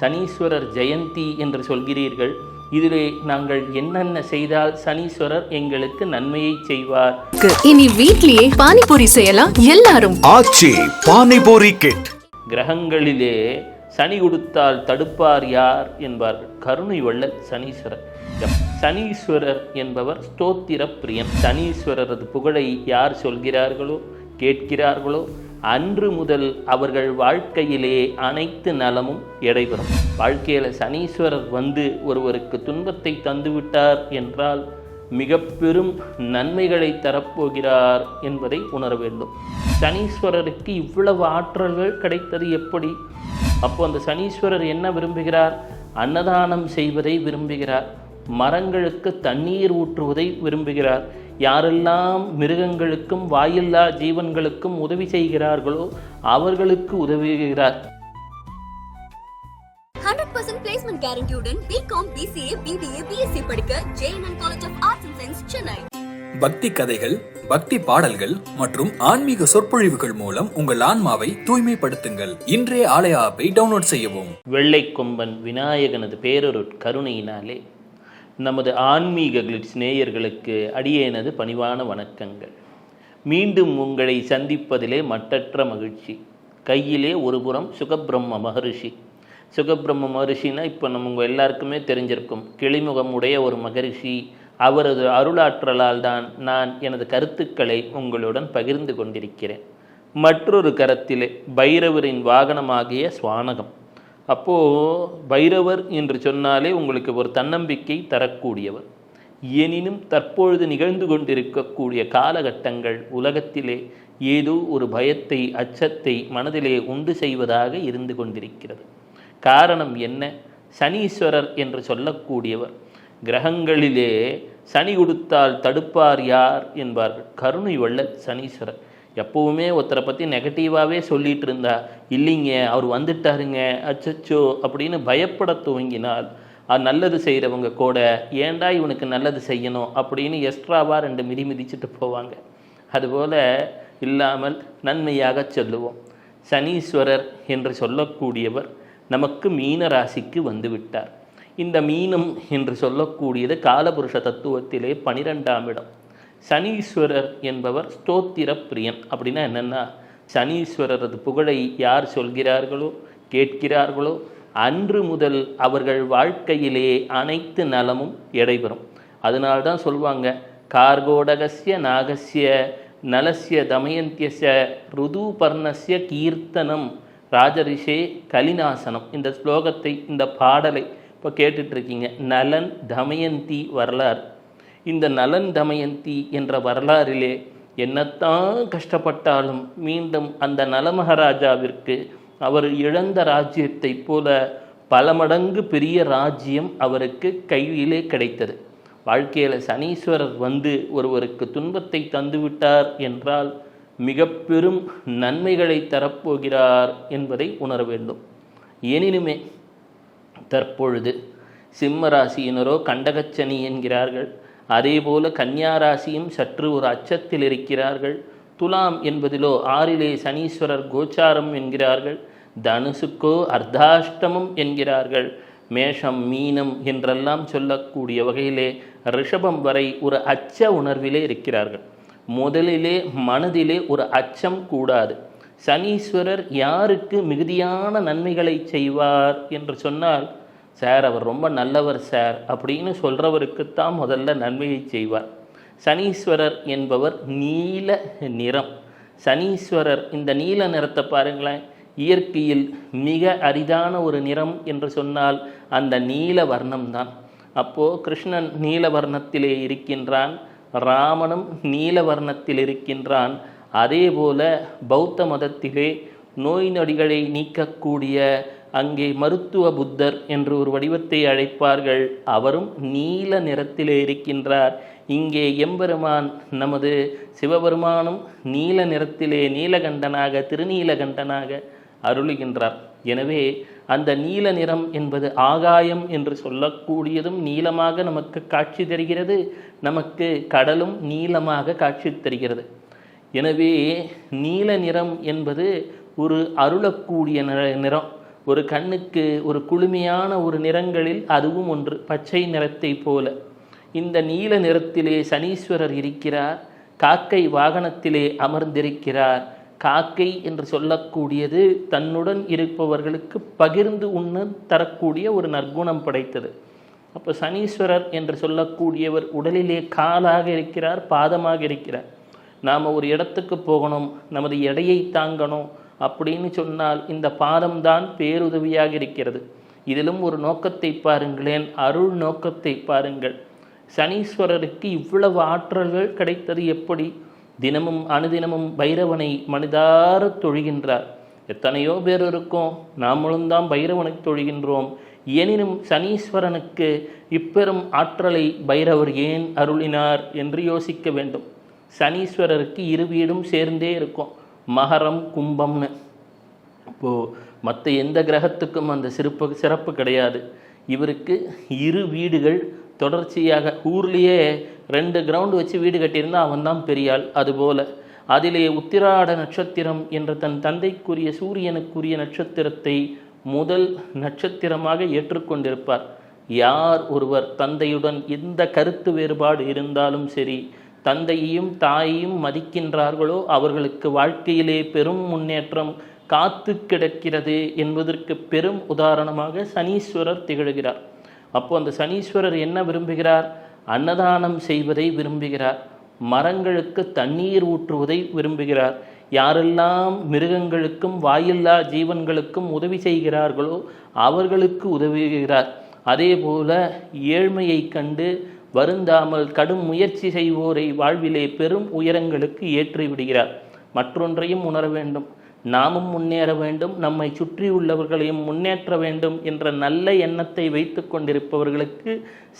சனீஸ்வரர் ஜெயந்தி என்று சொல்கிறீர்கள். இதிலே நாங்கள் என்னென்ன செய்தால் சனீஸ்வரர் எங்களுக்கு நன்மையை செய்வார். இனி வீட்லயே பானிபூரி செய்யலாம். எல்லாரும். ஆச்சி பானிபூரி கிட். கிரகங்களிலே சனி கொடுத்தால் தடுப்பார் யார் என்பார்கள். கருணை வள்ளல் சனீஸ்வரர். சனீஸ்வரர் என்பவர் ஸ்தோத்திர பிரியன் சனீஸ்வரரது புகழை யார் சொல்கிறார்களோ கேட்கிறார்களோ அன்று முதல் அவர்கள் வாழ்க்கையிலே அனைத்து நலமும் எடைபெறும் வாழ்க்கையில் சனீஸ்வரர் வந்து ஒருவருக்கு துன்பத்தை தந்துவிட்டார் என்றால் மிக பெரும் நன்மைகளை தரப்போகிறார் என்பதை உணர வேண்டும். சனீஸ்வரருக்கு இவ்வளவு ஆற்றல்கள் கிடைத்தது எப்படி? அப்போ அந்த சனீஸ்வரர் என்ன விரும்புகிறார்? அன்னதானம் செய்வதை விரும்புகிறார். மரங்களுக்கு தண்ணீர் ஊற்றுவதை விரும்புகிறார். யாரெல்லாம் மிருகங்களுக்கும் வாயில்லா ஜீவன்களுக்கும் உதவி செய்கிறார்களோ அவர்களுக்கு உதவுகிறார். ஹண்ட்ரட் பர்சன்ட் பிளேஸ்மெண்ட் கேரண்டியுடன் பிகாம் பிசிஏ பிபிஏ பிஎஸ்சி படிக்க JNN college of arts and science Chennai பக்தி கதைகள் பக்தி பாடல்கள் மற்றும் ஆன்மீக சொற்பொழிவுகள் மூலம் உங்கள் ஆன்மாவை தூய்மைப்படுத்துங்கள். இன்றைய ஆலய ஆப்பை டவுன்லோட் செய்யவும். வெள்ளை கொம்பன் விநாயகனது பேரொரு கருணையினாலே நமது ஆன்மீக கிளிட்ஸ் நேயர்களுக்கு அடியேனது பணிவான வணக்கங்கள். மீண்டும் உங்களை சந்திப்பதிலே மட்டற்ற மகிழ்ச்சி. கையிலே ஒருபுறம் சுகபிரம்ம மகரிஷி. சுகபிரம்ம மகரிஷினா இப்போ நம்ம உங்கள் எல்லாருக்குமே தெரிஞ்சிருக்கும். கிளிமுகம் உடைய ஒரு மகரிஷி. அவரது அருளாற்றலால் தான் நான் எனது கருத்துக்களை உங்களுடன் பகிர்ந்து கொண்டிருக்கிறேன். மற்றொரு கரத்திலே பைரவரின் வாகனமாகிய சுவானகம். அப்போது பைரவர் என்று சொன்னாலே உங்களுக்கு ஒரு தன்னம்பிக்கை தரக்கூடியவர். எனினும் தற்பொழுது நிகழ்ந்து கொண்டிருக்கக்கூடிய காலகட்டங்கள் உலகத்திலே ஏதோ ஒரு பயத்தை அச்சத்தை மனதிலே உண்டு செய்வதாக இருந்து கொண்டிருக்கிறது. காரணம் என்ன? சனீஸ்வரர் என்று சொல்லக்கூடியவர். கிரகங்களிலே சனி கொடுத்தால் தடுப்பார் யார்? என்பார்கள். கருணை வள்ளல் சனீஸ்வரர். எப்பவுமே ஒருத்தரை பற்றி நெகட்டிவாகவே சொல்லிகிட்டு இருந்தா இல்லைங்க அவர் வந்துட்டாருங்க அச்சச்சோ அப்படின்னு பயப்பட துவங்கினால் அது நல்லது செய்கிறவங்க கூட ஏன்டா இவனுக்கு நல்லது செய்யணும்? அப்படின்னு எக்ஸ்ட்ராவாக ரெண்டு மிதி மிதிச்சுட்டு போவாங்க. அதுபோல் இல்லாமல் நன்மையாக சொல்லுவோம். சனீஸ்வரர் என்று சொல்லக்கூடியவர் நமக்கு மீன ராசிக்கு வந்துவிட்டார் இந்த மீனம் என்று சொல்லக்கூடியது காலபுருஷ தத்துவத்திலே பனிரெண்டாம் இடம். சனீஸ்வரர் என்பவர் ஸ்தோத்திர பிரியன் அப்படின்னா என்னென்னா சனீஸ்வரரது புகழை யார் சொல்கிறார்களோ கேட்கிறார்களோ அன்று முதல் அவர்கள் வாழ்க்கையிலே அனைத்து நலமும் எடைபெறும் அதனால தான் சொல்லுவாங்க கார்கோடகசிய நாகசிய நலசிய தமயந்தியச ருது பர்ணசிய கீர்த்தனம் ராஜரிஷே கலிநாசனம். இந்த ஸ்லோகத்தை இந்த பாடலை இப்போ கேட்டுட்ருக்கீங்க நலன் தமயந்தி வரலாறு. இந்த நலன் தமயந்தி என்ற வரலாறிலே என்னத்தான் கஷ்டப்பட்டாலும் மீண்டும் அந்த நலமகாராஜாவிற்கு அவர் இழந்த ராஜ்யத்தைப் போல பல மடங்கு பெரிய ராஜ்யம் அவருக்கு கையிலே கிடைத்தது. வாழ்க்கையில் சனீஸ்வரர் வந்து ஒருவருக்கு துன்பத்தை தந்துவிட்டார் என்றால் மிக பெரும் நன்மைகளை தரப்போகிறார் என்பதை உணர வேண்டும். எனினுமே தற்பொழுது சிம்ம ராசியினரோ கண்டகச்சனி என்கிறார்கள். அதேபோல கன்னியாராசியும் சற்று ஒரு அச்சத்தில் இருக்கிறார்கள் துலாம் என்பதிலோ ஆறிலே சனீஸ்வரர் கோச்சாரம் என்கிறார்கள். தனுசுக்கோ அர்த்தாஷ்டமம் என்கிறார்கள். மேஷம் மீனம் என்றெல்லாம் சொல்லக்கூடிய வகையிலே ரிஷபம் வரை ஒரு அச்ச உணர்விலே இருக்கிறார்கள். முதலிலே மனதிலே ஒரு அச்சம் கூடாது. சனீஸ்வரர் யாருக்கு மிகுதியான நன்மைகளை செய்வார் என்று சொன்னால் சார் அவர் ரொம்ப நல்லவர் சார் அப்படின்னு சொல்கிறவருக்குத்தான் முதல்ல நன்மையை செய்வார். சனீஸ்வரர் என்பவர் நீல நிறம். சனீஸ்வரர் இந்த நீல நிறத்தை பாருங்களேன் இயற்கையில் மிக அரிதான ஒரு நிறம் என்று சொன்னால் அந்த நீல வர்ணம்தான். அப்போது கிருஷ்ணன் நீல வர்ணத்திலே இருக்கின்றான் ராமனும் நீல வர்ணத்தில் இருக்கின்றான். அதே போல பௌத்த மதத்திலே நோய் நொடிகளை நீக்கக்கூடிய அங்கே மருத்துவ புத்தர் என்று ஒரு வடிவத்தை அழைப்பார்கள். அவரும் நீல நிறத்திலே இருக்கின்றார். இங்கே எம்பெருமான் நமது சிவபெருமானும் நீல நிறத்திலே நீலகண்டனாக திருநீலகண்டனாக அருளுகின்றார். எனவே அந்த நீல நிறம் என்பது ஆகாயம் என்று சொல்லக்கூடியதும் நீளமாக நமக்கு காட்சி தருகிறது. நமக்கு கடலும் நீளமாக காட்சி தருகிறது. எனவே நீல நிறம் என்பது ஒரு அருளக்கூடிய நிற- நிறம். ஒரு கண்ணுக்கு ஒரு குளுமையான ஒரு நிறங்களில் அதுவும் ஒன்று பச்சை நிறத்தை போல. இந்த நீல நிறத்திலே சனீஸ்வரர் இருக்கிறார் காக்கை வாகனத்திலே அமர்ந்திருக்கிறார். காக்கை என்று சொல்லக்கூடியது தன்னுடன் இருப்பவர்களுக்கு பகிர்ந்து உண்ண தரக்கூடிய ஒரு நற்குணம் படைத்தது. அப்போ சனீஸ்வரர் என்று சொல்லக்கூடியவர் உடலிலே காலாக இருக்கிறார் பாதமாக இருக்கிறார். நாம் ஒரு இடத்துக்கு போகணும் நமது எடையை தாங்கணும் அப்படின்னு சொன்னால் இந்த பாதம்தான் பேருதவியாக இருக்கிறது. இதிலும் ஒரு நோக்கத்தை பாருங்களேன் அருள் நோக்கத்தை பாருங்கள். சனீஸ்வரருக்கு இவ்வளவு ஆற்றல்கள் கிடைத்தது எப்படி? தினமும் அனுதினமும் பைரவனை மனிதார தொழுகின்றார். எத்தனையோ பேர் இருக்கோம் நாமளும் தான் பைரவனை தொழுகின்றோம். எனினும் சனீஸ்வரனுக்கு இப்பெரும் ஆற்றலை பைரவர் ஏன் அருளினார் என்று யோசிக்க வேண்டும். சனீஸ்வரருக்கு இரு வீடும் சேர்ந்தே இருக்கும். மகரம் கும்பம்னு. இப்போது மற்ற எந்த கிரகத்துக்கும் அந்த சிறப்பு சிறப்பு கிடையாது. இவருக்கு இரு வீடுகள் தொடர்ச்சியாக ஊர்லேயே ரெண்டு கிரவுண்டு வச்சு வீடு கட்டியிருந்தால் அவன்தான் பெரியாள் அதுபோல். அதிலே உத்திராட நட்சத்திரம் என்ற தன் தந்தைக்குரிய சூரியனுக்குரிய நட்சத்திரத்தை முதல் நட்சத்திரமாக ஏற்றுக்கொண்டிருப்பார். யார் ஒருவர் தந்தையுடன் எந்த கருத்து வேறுபாடு இருந்தாலும் சரி தந்தையையும் தாயையும் மதிக்கின்றார்களோ அவர்களுக்கு வாழ்க்கையிலே பெரும் முன்னேற்றம் காத்து கிடக்கிறது என்பதற்கு பெரும் உதாரணமாக சனீஸ்வரர் திகழ்கிறார். அப்போ அந்த சனீஸ்வரர் என்ன விரும்புகிறார்? அன்னதானம் செய்வதை விரும்புகிறார். மரங்களுக்கு தண்ணீர் ஊற்றுவதை விரும்புகிறார். யாரெல்லாம் மிருகங்களுக்கும் வாயில்லா ஜீவன்களுக்கும் உதவி செய்கிறார்களோ அவர்களுக்கு உதவுகிறார். அதே போல ஏழ்மையை கண்டு வருந்தாமல் கடும் முயற்சி செய்வோரை வாழ்விலே பெரும் உயரங்களுக்கு ஏற்றி விடுகிறார் மற்றொன்றையும் உணர வேண்டும் நாமும் முன்னேற வேண்டும் நம்மை சுற்றியுள்ளவர்களையும் முன்னேற்ற வேண்டும் என்ற நல்ல எண்ணத்தை வைத்து கொண்டிருப்பவர்களுக்கு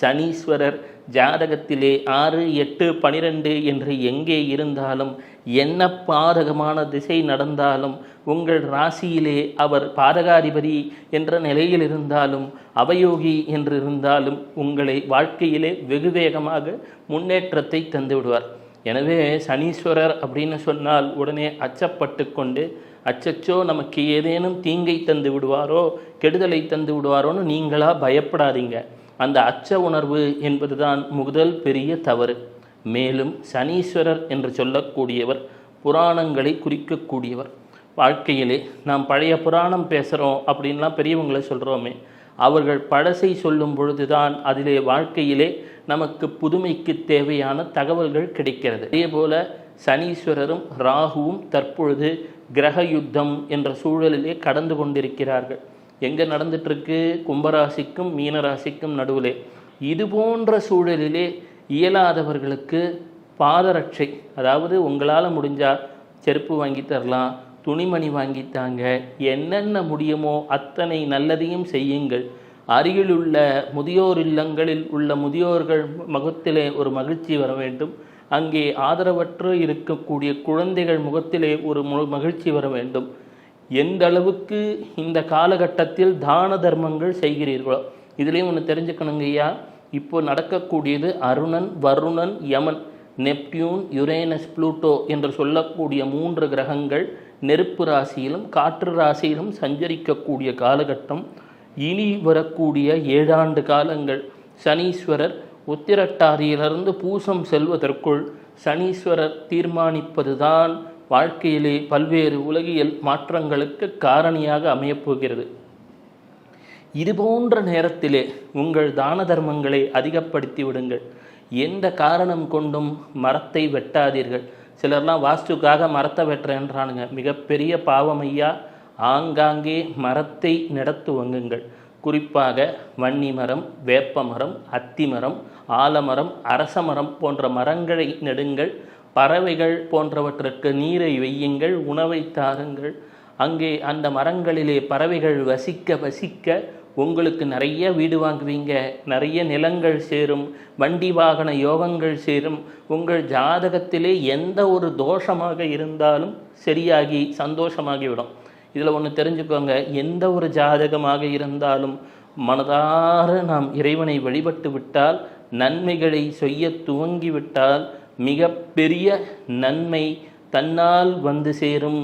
சனீஸ்வரர் ஜாதகத்திலே ஆறு எட்டு பனிரெண்டு என்று எங்கே இருந்தாலும் என்ன பாதகமான திசை நடந்தாலும் உங்கள் ராசியிலே அவர் பாதகாதிபதி என்ற நிலையில் இருந்தாலும் அவயோகி என்று இருந்தாலும் உங்களை வாழ்க்கையிலே வெகு வேகமாக முன்னேற்றத்தை தந்துவிடுவார். எனவே சனீஸ்வரர் அப்படின்னு சொன்னால் உடனே அச்சப்பட்டு கொண்டு அச்சச்சோ நமக்கு ஏதேனும் தீங்கை தந்து விடுவாரோ கெடுதலை தந்து விடுவாரோன்னு நீங்களா பயப்படாதீங்க. அந்த அச்ச உணர்வு என்பதுதான் முதல் பெரிய தவறு. மேலும் சனீஸ்வரர் என்று சொல்லக்கூடியவர் புராணங்களை குறிக்கக்கூடியவர். வாழ்க்கையிலே நாம் பழைய புராணம் பேசுகிறோம் அப்படின்லாம் பெரியவங்களை சொல்கிறோமே அவர்கள் பழசை சொல்லும் பொழுதுதான் அதிலே வாழ்க்கையிலே நமக்கு புதுமைக்கு தேவையான தகவல்கள் கிடைக்கிறது. அதே போல சனீஸ்வரரும் ராகுவும் தற்பொழுது கிரக யுத்தம் என்ற சூழலிலே கடந்து கொண்டிருக்கிறார்கள். எங்கே நடந்துட்டுருக்கு? கும்பராசிக்கும் மீனராசிக்கும் நடுவிலே. இது போன்ற சூழலிலே இயலாதவர்களுக்கு பாதரட்சை அதாவது உங்களால் முடிஞ்சால் செருப்பு வாங்கி தரலாம் துணிமணி வாங்கித்தாங்க என்னென்ன முடியுமோ அத்தனை நல்லதையும் செய்யுங்கள். அருகிலுள்ள முதியோர் இல்லங்களில் உள்ள முதியோர்கள் முகத்திலே ஒரு மகிழ்ச்சி வர வேண்டும். அங்கே ஆதரவற்று இருக்கக்கூடிய குழந்தைகள் முகத்திலே ஒரு மு- மகிழ்ச்சி வர வேண்டும். எந்த அளவுக்கு இந்த காலகட்டத்தில் தான தர்மங்கள் செய்கிறீர்களோ இதுலேயும் ஒன்று தெரிஞ்சுக்கணுங்க ஐயா. இப்போ நடக்கக்கூடியது Arunan Varunan Yaman Neptune Uranus Pluto என்று சொல்லக்கூடிய மூன்று கிரகங்கள் நெருப்பு ராசியிலும் காற்று ராசியிலும் சஞ்சரிக்கக்கூடிய காலகட்டம். இனி வரக்கூடிய ஏழாண்டு காலங்கள். சனீஸ்வரர் உத்திரட்டாதியிலிருந்து பூசம் செல்வதற்குள் சனீஸ்வரர் தீர்மானிப்பதுதான் வாழ்க்கையிலே பல்வேறு உலகியல் மாற்றங்களுக்கு காரணியாக அமையப்போகிறது. இது போன்ற நேரத்திலே உங்கள் தான தர்மங்களை அதிகப்படுத்தி விடுங்கள். எந்த காரணம் கொண்டும் மரத்தை வெட்டாதீர்கள். சிலர்லாம் வாஸ்துக்காக மரத்தை வெட்டுறேன்றானுங்க. மிகப்பெரிய பாவம் ஐயா. ஆங்காங்கே மரத்தை நடத்துவங்குங்கள் குறிப்பாக வன்னி மரம் வேப்ப மரம் அத்தி மரம் ஆலமரம் அரச மரம் போன்ற மரங்களை நெடுங்கள். பறவைகள் போன்றவற்றுக்கு நீரை வையுங்கள் உணவை தாருங்கள். அங்கே அந்த மரங்களிலே பறவைகள் வசிக்க வசிக்க உங்களுக்கு நிறைய வீடு வாங்குவீங்க. நிறைய நிலங்கள் சேரும் வண்டி வாகன யோகங்கள் சேரும். உங்கள் ஜாதகத்திலே எந்த ஒரு தோஷமாக இருந்தாலும் சரியாகி சந்தோஷமாகிவிடும். இதில் ஒன்று தெரிஞ்சுக்கோங்க. எந்த ஒரு ஜாதகமாக இருந்தாலும் மனதார நாம் இறைவனை வழிபட்டு விட்டால் நன்மைகளை செய்ய துவங்கிவிட்டால் மிக பெரிய நன்மை தன்னால் வந்து சேரும்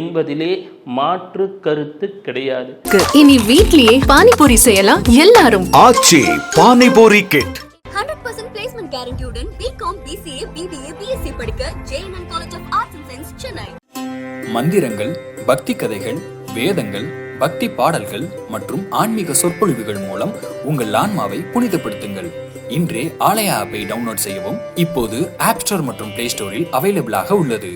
என்பதிலே மாற்று கருத்து கிடையாது. இனி வீட்லயே பானிபூரி செய்யலாம் எல்லாரும். Aachi panipuri kit hundred percent placement கேரண்டியுடன் BCom BCA BBA BSc படிக்க JNN college of arts and science Chennai மந்திரங்கள் பக்தி கதைகள் வேதங்கள் பக்தி பாடல்கள் மற்றும் ஆன்மீக சொற்பொழிவுகள் மூலம் உங்கள் ஆன்மாவை புனிதப்படுத்துங்கள். இன்றே ஆலயா ஆப்பை டவுன்லோட் செய்யவும் இப்போது ஆப் ஸ்டோர் மற்றும் பிளே ஸ்டோரில் அவைலபிளாக உள்ளது.